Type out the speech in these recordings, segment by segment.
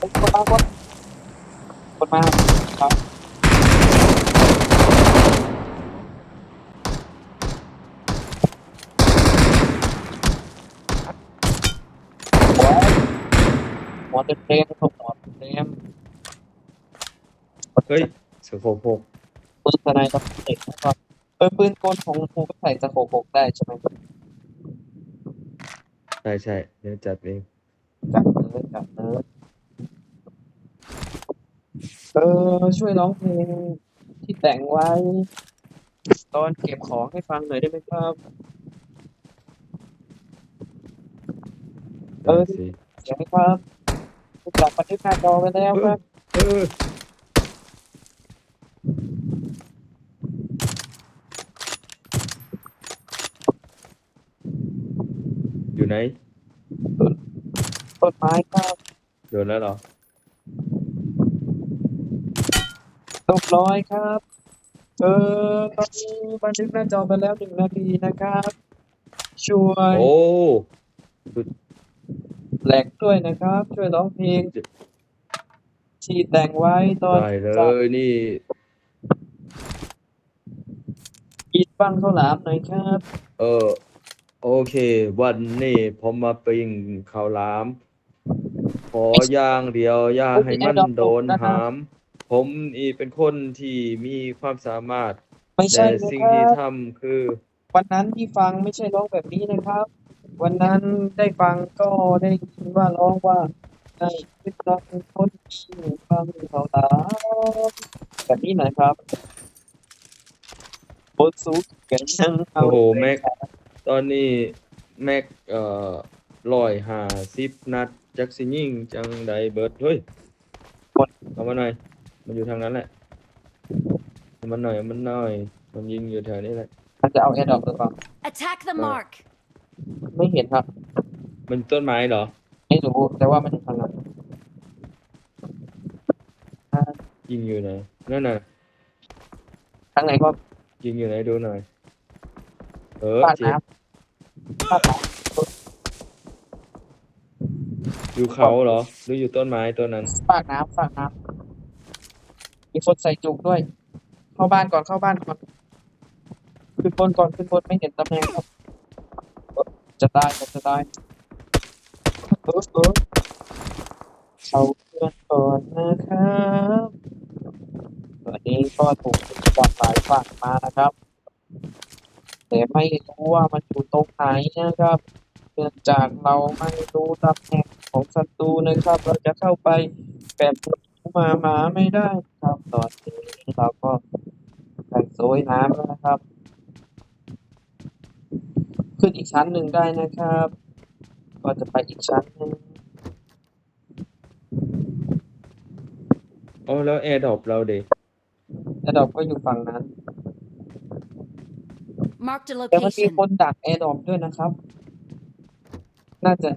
คนมาคนคนมาครับหัวเต็มเต็มๆหัวเต็มเต็มเฮ้ยสโคปหกปืนสไนกับเด็กนะครับเออปืนกลของครูก็ใส่สโคปหกได้ใช่ไหมใช่ใช่เดี๋ยวจัดเองจับเนื้อจับเนื้อ เออช่วยร้องเพลงที่แต่งไว้ ตอนเก็บของให้ฟังหน่อยได้ไหมครับ เอได้อสิเสียงไหมครับจับบันทึกหน้าจอไว้แล้วครับ เอออยู่ไหนต้นไม้ครับโดนแล้วเหรอ เรียบร้อยครับ เออตอนนี้บันทึกหน้าจอไปแล้วหนึ่งนาทีนะครับ ช่วยโอ้แหลกด้วยนะครับ ช่วยร้องเพลงที่แต่งไว้ตอนได้เลจะยนี่กินบ้างข้าวหลามหน่อยครับ เออโอเค วันนี้ผมมาปิ้งข้าวหลาม ขอย่างเดียวอย่าให้มันโดนหาม ผมนี่เป็นคนที่มีความสามารถ ไม่ใช่แต่นะสิ่งครัที่บทำคือ วันนั้นที่ฟังไม่ใช่ร้องแบบนี้นะครับ วันนั้นได้ฟังก็ได้ยินว่าร้องว่าได้คิดรักคนที่ฟังเขาหลามแบบนี้หน่อยครับบนสูงกันยังเอาโอ้โหแม็ก ตอนนี้แม็กเอ่อร้อยห้าสิบนัด จักสิยิงจังใดเบิด เฮ้ยเอามาหน่อย มันอยู่ทางนั้นแหละเอามันหน่อยเอามันหน่อย มันยิงอยู่แถวนี้แหละ มันจะเอาแอร์ดรอปหรือเปล่า Attack the Right. mark. ไม่เห็นครับ มันต้นไม้เหรอ ไม่รู้แต่ว่ามันอยู่ทางนั้นยิงอยู่ไหนนั่นน่ะ ทางไหนก็ยิงอยู่ไหนดูหน่อย เออปาดเจ็บน้ำปาดน้อยู่เขาเหรอ หรืออยู่ต้นไม้ต้นนั้นำปาดน้ำปาดน้ำ มีคนใส่จุกด้วย เข้าบ้านก่อนเข้าบ้านก่อนขึ้นบนก่อนขึ้นบนไม่เห็นตำแหน่งครับ จะตายจะตายเออเออเอาเพื่อนก่อนนะครับวันนี้ก็ถูกจากหลายฝั่งมานะครับ แต่ไม่รู้ว่ามันอยู่ตรงไหนนะครับเนื่องจากเราไม่รู้ตำแหน่งของศัตรูนะครับ เราจะเข้าไปแบบ มาหมาไม่ได้ครับตอนนี้เราก็ใส่โซยน้ำแล้วนะครับ ขึ้นอีกชั้นหนึ่งได้นะครับ ก็จะไปอีกชั้นหนึ่งอ๋อแล้วแอร์ดรอปเราเด็กแล้วเราก็อยู่ฝั่งนั้น Marked a แต่มันมี location. คนดักแอร์ดอมด้วยนะครับ น่าจะ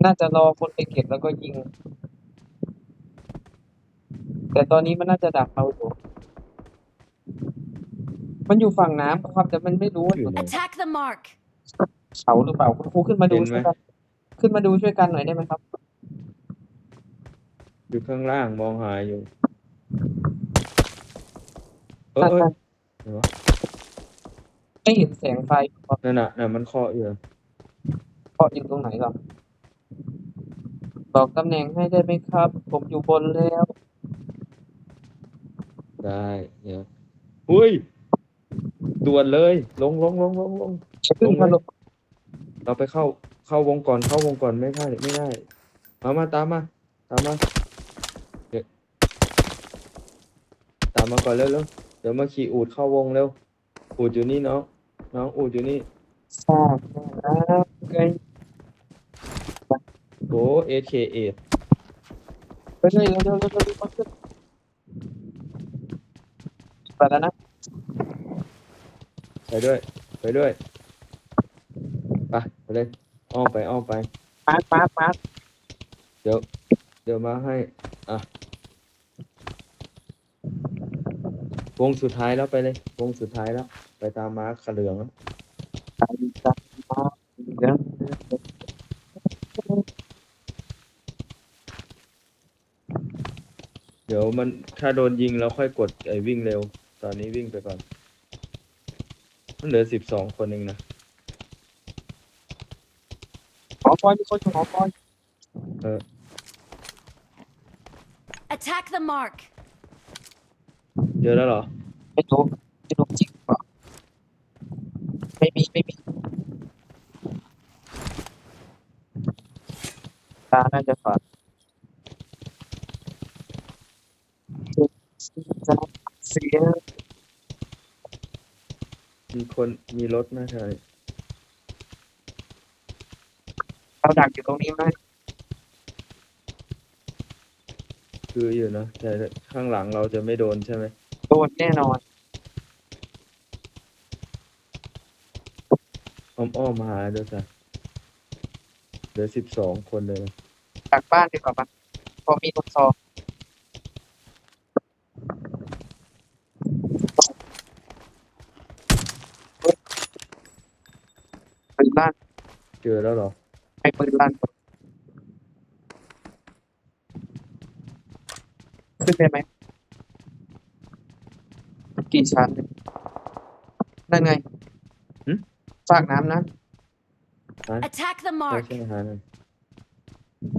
มันน่าจะรอคนไปเก็บแล้วก็ยิง แต่ตอนนี้มันน่าจะดักเราอยู่มันอยู่ฝั่งน้ำครับแต่มันไม่รู้ว่าอยู่ไหน Attack the mark. เขาหรือเปล่าคุณครูขึ้นมาดูเห็นไหมช่วยกันขึ้นมาดูช่วยกันหน่อยได้ไหมครับ อยู่ข้างล่างมองหาอยู่ เออเออเห็นปะไม่เห็นแสงไฟนั่นน่ะน่ะมันเคาะอยู่ เพราะอยู่ตรงไหนหรอ บอกตำแหน่งให้ได้ไหมครับ ผมอยู่บนแล้ว ได้เดี๋ยวอุ้ยด่วนเลย ลงลงลงลงลง ขึ้นมาลงเราไปเข้าเข้าวงก่อนเข้าวงก่อนไม่ได้ไม่ได้มามาตามมาตามมาเดี๋ยวตามมาก่อนเร็วเร็วเดี๋ยวมาขี่อูดเข้าวงเร็วอูดอยู่นี่น้องน้องอูดอยู่นี่ ทราบแล้ว ไงโอ้เอเคเอไปเลยเร็วเร็วเร็วเร็วเร็วขึ้นไปแล้วนะไปด้วย ไปด้วยไปไปเลยอ้อมไปอ้อมไปมาร์คมาร์คมาร์คเดี๋ยว เดี๋ยวมาให้ อะ วงสุดท้ายแล้วไปเลย วงสุดท้ายแล้ว ไปตามมาร์คขเหลืองแล้วไปจับมาเดี๋ยว เดี๋ยว มันถ้าโดนยิงแล้วค่อยกดไอ้วิ่งเร็ว ตอนนี้วิ่งไปก่อน มันเหลือสิบสองคนเองนะหอคอยมีคนอยู่หอคอย Attack the mark. เจอแล้วเหรอ ไม่รู้ไม่รู้จริงเปล่าไม่มีไม่มีตาน่าจะฝาด เสียมีคนมีรถนะใช่เราดักอยู่ตรงนี้ไหมคืออยู่นะแต่ข้างหลังเราจะไม่โดนใช่ไหมโดนแน่นอนอ้อมอ้อมๆมาหาด้วยจ้ะเหลือสิบสองคนเลยนะดักบ้านดีกว่าปะพอมีลูกซองปืนลั่น เจอแล้วเหรอให้ปืนลั่นขึ้นได้ไหมกี่ชั้นเนี่ยนั่นไงฝากน้ำนะ Attack the ใช่ mark. ใช่หาหน่อย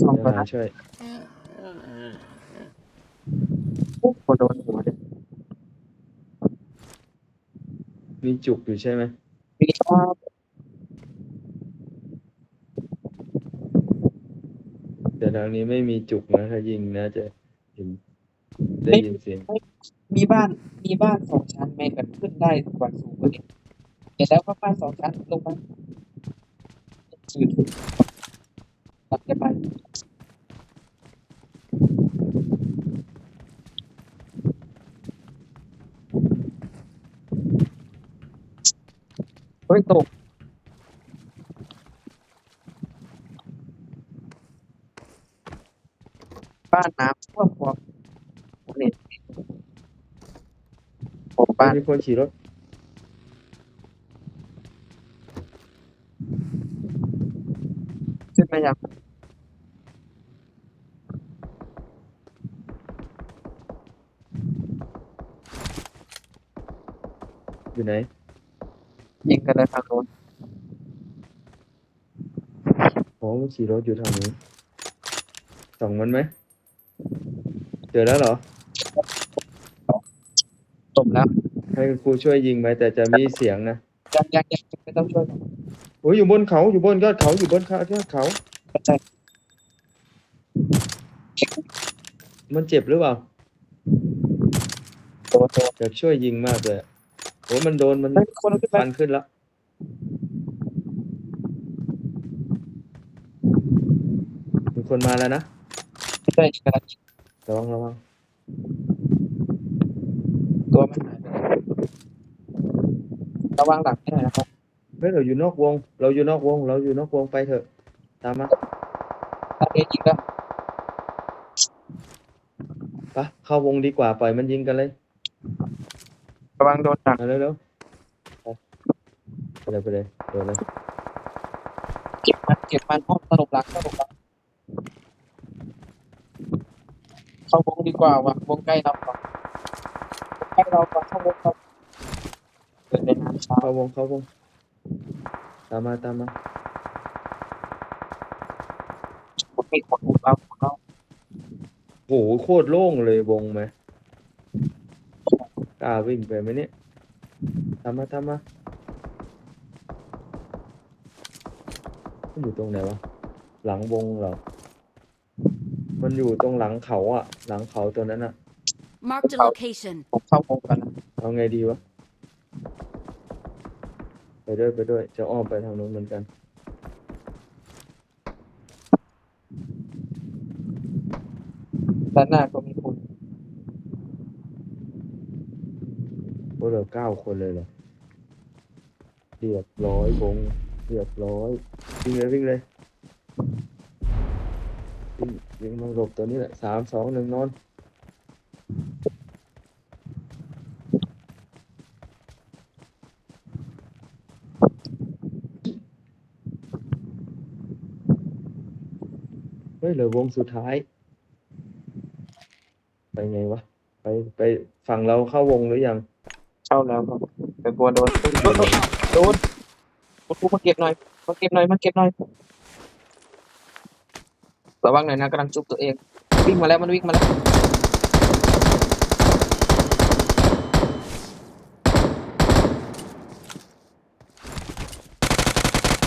สองเดี๋ยวคนหานะช่วยโอ้โหโดนหัวเลยมีจุกอยู่ใช่ไหมมีครับ แต่ทา งนี้ไม่มีจุกนะถ้ายิงนะจะเห็นได้ยินเสียงมีบ้านมีบ้านสองชั้นแม่งแบบขึ้นได้กว่าสูงกว่านี้เห็นแล้วก็บ้านสองชั้นลงมาจืดตัดกันไปเฮ้ยตก บ้านน้ำท่วมพวกนี่ผมบ้านมีคนขี่รถขึ้นมายังอยู่ไหน ยิงกันเลยทางโน้นอ๋อมันขี่รถอยู่ทางนี้ส่องมันไหม เจอแล้วเหรอ จบแล้วให้คุณครูช่วยยิงไหมแต่จะมีเสียงนะยังยังยังไม่ต้องช่วยผมโอ้ยอยู่บนเขาอยู่บนยอดเขาอยู่บนเขายอดเขาเข้าใจมันเจ็บหรือเปล่าโดนโดนอยากช่วยยิงมากเลยอะโอ้ยมันโดนมันเฮ้ยคนเอาขึ้นไปฟันขึ้นแล้วมีคนมาแล้วนะ ไม่ได้ยิงกันแล้ว ระวังระวังตัวมันหายไปแล้วระวังหลังให้หน่อยนะครับเฮ้ยเราอยู่นอกวง เราอยู่นอกวง เราอยู่นอกวงไปเถอะ ตามมาถ้าเอยิงแล้วปะเข้าวงดีกว่าปล่อยมันยิงกันเลยระวังโดนหนักมาเร็วๆไปไปเลยไปเลยเปิดเลย เก็บมันเก็บมันห้องตลบหลังตลบหลัง เข้าวงดีกว่าว่ะวงใกล้เราก่อนวงใกล้เราก่อนเข้าวงเราเกิดในน้ำช้าเข้าวงเข้าวงตามมาตามมาผมมีคนอุ้มเราของเราโหโคตรโล่งเลยวงไหมกล้าวิ่งไปไหมเนี่ยตามมาตามมามันอยู่ตรงไหนวะหลังวงเหรอมัน อยู่ตรงหลังเขาอะหลังเขาตัวนั้นอะ Marked a location. ผมเข้าวงกันนะเอาไงดีวะ ไปด้วยไปด้วย จะอ้อมไปทางนู้นเหมือนกัน ด้านหน้าก็มีคนพวกเราเก้าคนเลยเหรอเรียบร้อยวงเรียบร้อยวิ่งเลยวิ่งเลย วิ่งวิ่งหลบตัวนี้แหละสามสองหนึ่งนอน เฮ้ยเหลือวงสุดท้าย ไปไงวะ ไปไปฝั่งเราเข้าวงหรือยัง เข้าแล้วครับแต่กลัวโดนโดนโดนโดกูมาเก็บหน่อยมาเก็บหน่อยมาเก็บหน่อย ระวังหน่อยนะกำลังจุบตัวเอง วิ่งมาแล้วมันวิ่งมาแล้ว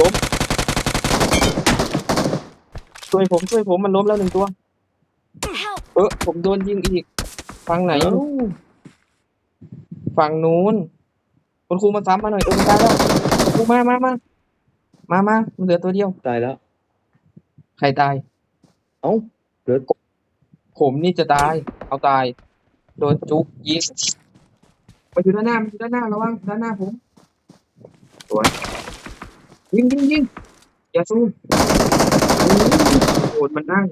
ล้มช่วยผมช่วยผมมันล้มแล้วหนึ่งตัว Help! เออผมโดนยิงอีกฝั่งไหนเอ้าฝั่งนู้นคุณครูมาซ้ำมาหน่อยเออมันได้แล้วคุณครูมามามามามามันเหลือตัวเดียว ตายแล้ว ใครตาย เอ้าเหลือผมนี่จะตาย เอาตาย โดนจุกยิงมาอยู่ด้านหน้ามาอยู่ด้านหน้าระวังด้านหน้าผมสวยยิงยิงยิงอย่าสู้โอ้มันนั่ง